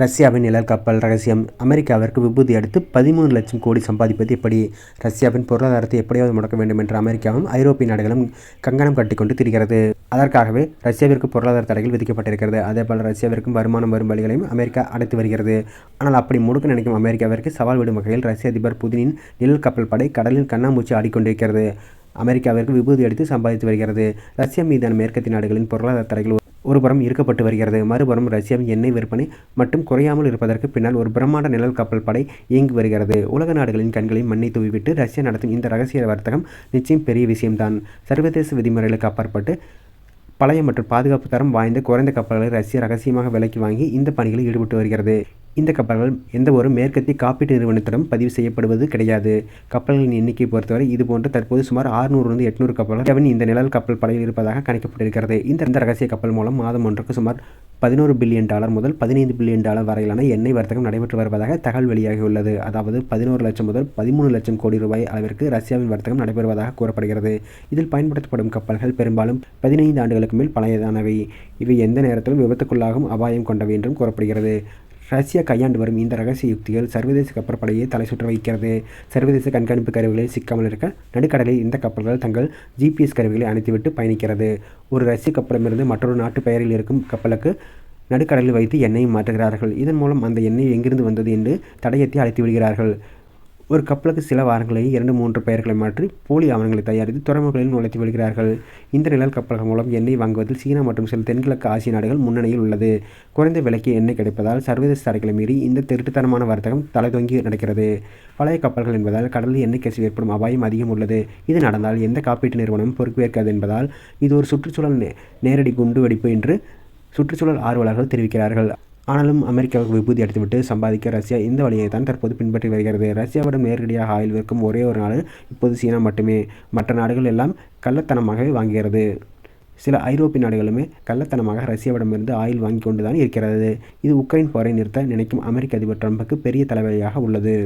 ரஷ்யாவின் நிழல் கப்பல் ரகசியம். அமெரிக்காவிற்கு விபூதி அடுத்து பதிமூணு லட்சம் கோடி சம்பாதிப்பது எப்படி? ரஷ்யாவின் பொருளாதாரத்தை எப்படியாவது முடக்க வேண்டும் என்று அமெரிக்காவும் ஐரோப்பிய நாடுகளும் கங்கணம் கட்டிக்கொண்டு திரிகிறது. அதற்காகவே ரஷ்யாவிற்கு பொருளாதார தடைகள் விதிக்கப்பட்டிருக்கிறது. அதேபோல் ரஷ்யாவிற்கும் வருமானம் வரும் வழிகளையும் அமெரிக்கா அடைத்து வருகிறது. ஆனால் அப்படி முடுக்க நினைக்கும் அமெரிக்காவிற்கு சவால் விடும் வகையில் ரஷ்ய அதிபர் புதினின் நிழல் கப்பல் படை கடலில் கண்ணாமூச்சி ஆடிக்கொண்டிருக்கிறது. அமெரிக்காவிற்கு விபூதி அடித்து சம்பாதித்து வருகிறது. ரஷ்யா மீதான மேற்கத்திய நாடுகளின் பொருளாதார தடைகள் ஒருபுறம் இருக்கப்பட்டு வருகிறது. மறுபுறம் ரஷ்யாவின் எண்ணெய் விற்பனை மட்டும் குறையாமல் இருப்பதற்கு பின்னால் ஒரு பிரம்மாண்ட நிழல் கப்பல் படை இயங்கி வருகிறது. உலக நாடுகளின் கண்களை மண்ணை தூவிவிட்டு ரஷ்யா நடத்தும் இந்த ரகசிய வர்த்தகம் நிச்சயம் பெரிய விஷயம்தான். சர்வதேச விதிமுறைகளுக்கு அப்பாற்பட்டு பழைய மற்றும் பாதுகாப்பு தரம் வாய்ந்த குறைந்த கப்பல்களை ரஷ்யா ரகசியமாக விலைக்கு வாங்கி இந்த பணிகளில் ஈடுபட்டு வருகிறது. இந்த கப்பல்கள் எந்த ஒரு மேற்கத்திய காப்பீட்டு நிறுவனத்திடம் பதிவு செய்யப்படுவது கிடையாது. கப்பல்களின் எண்ணிக்கை பொறுத்தவரை இதுபோன்று தற்போது சுமார் ஆறுநூறுலிருந்து எட்நூறு கப்பல்கள் இந்த நிழல் கப்பல் படையில் இருப்பதாக கணிக்கப்பட்டிருக்கிறது. இந்த இந்த ரகசிய கப்பல் மூலம் மாதம் ஒன்றுக்கு சுமார் பதினோரு பில்லியன் டாலர் முதல் பதினைந்து பில்லியன் டாலர் வரையிலான எண்ணெய் வர்த்தகம் நடைபெற்று வருவதாக தகவல் வெளியாகியுள்ளது. அதாவது பதினோரு லட்சம் முதல் பதிமூணு லட்சம் கோடி ரூபாய் அளவிற்கு ரஷ்யாவின் வர்த்தகம் நடைபெறுவதாக கூறப்படுகிறது. இதில் பயன்படுத்தப்படும் கப்பல்கள் பெரும்பாலும் பதினைந்து ஆண்டுகளுக்கு மேல் பழையதானவை. இவை எந்த நேரத்திலும் விபத்துக்குள்ளாகும் அபாயம் கொண்டவை என்றும் கூறப்படுகிறது. ரஷ்யா கையாண்டு வரும் இந்த ரகசிய யுக்திகள் சர்வதேச கப்பற்படையை தலை சுற்ற வைக்கிறது. சர்வதேச கண்காணிப்பு கருவிகளில் சிக்காமல் இருக்க நடுக்கடலில் இந்த கப்பல்கள் தங்கள் ஜிபிஎஸ் கருவிகளை அணைத்துவிட்டு பயணிக்கிறது. ஒரு ரஷ்ய கப்பலமிருந்து மற்றொரு நாட்டு பெயரில் இருக்கும் கப்பலுக்கு நடுக்கடலில் வைத்து எண்ணெயை மாற்றுகிறார்கள். இதன் மூலம் அந்த எண்ணெய் எங்கிருந்து வந்தது என்று தடயத்தை அழைத்து விடுகிறார்கள். ஒரு கப்பலுக்கு சில வாரங்களில் இரண்டு மூன்று பெயர்களை மாற்றி போலி ஆவணங்களை தயாரித்து துறைமுகங்களில் நுழைத்து விடுகிறார்கள். இந்த நிழல் கப்பல்கள் மூலம் எண்ணெய் வாங்குவதில் சீனா மற்றும் சில தென்கிழக்கு ஆசிய நாடுகள் முன்னணியில் உள்ளது. குறைந்த விலைக்கு எண்ணெய் கிடைப்பதால் சர்வதேச தடைகளை மீறி இந்த திருட்டுத்தனமான வர்த்தகம் தலைதொங்கி நடக்கிறது. பழைய கப்பல்கள் என்பதால் கடலில் எண்ணெய் கசிவு ஏற்படும் அபாயம் அதிகம் உள்ளது. இது நடந்தால் எந்த காப்பீட்டு நிறுவனமும் பொறுப்பேற்காது என்பதால் இது ஒரு சுற்றுச்சூழல் நேரடி குண்டு வெடிப்பு என்று சுற்றுச்சூழல் ஆர்வலர்கள் தெரிவிக்கிறார்கள். ஆனாலும் அமெரிக்காவுக்கு விபூதி அடித்துவிட்டு சம்பாதிக்க ரஷ்யா இந்த வழியை தான் தற்போது பின்பற்றி வருகிறது. ரஷ்யாவிடம் நேரடியாக ஆயில் விற்கும் ஒரே ஒரு நாடு இப்போது சீனா மட்டுமே. மற்ற நாடுகள் எல்லாம் கள்ளத்தனமாகவே வாங்குகிறது. சில ஐரோப்பிய நாடுகளுமே கள்ளத்தனமாக ரஷ்யாவிடமிருந்து ஆயில் வாங்கி கொண்டு தான் இருக்கிறது. இது உக்ரைன் போரை நிறுத்த நினைக்கும் அமெரிக்க அதிபர் ட்ரம்புக்கு பெரிய தலைவலியாக உள்ளது.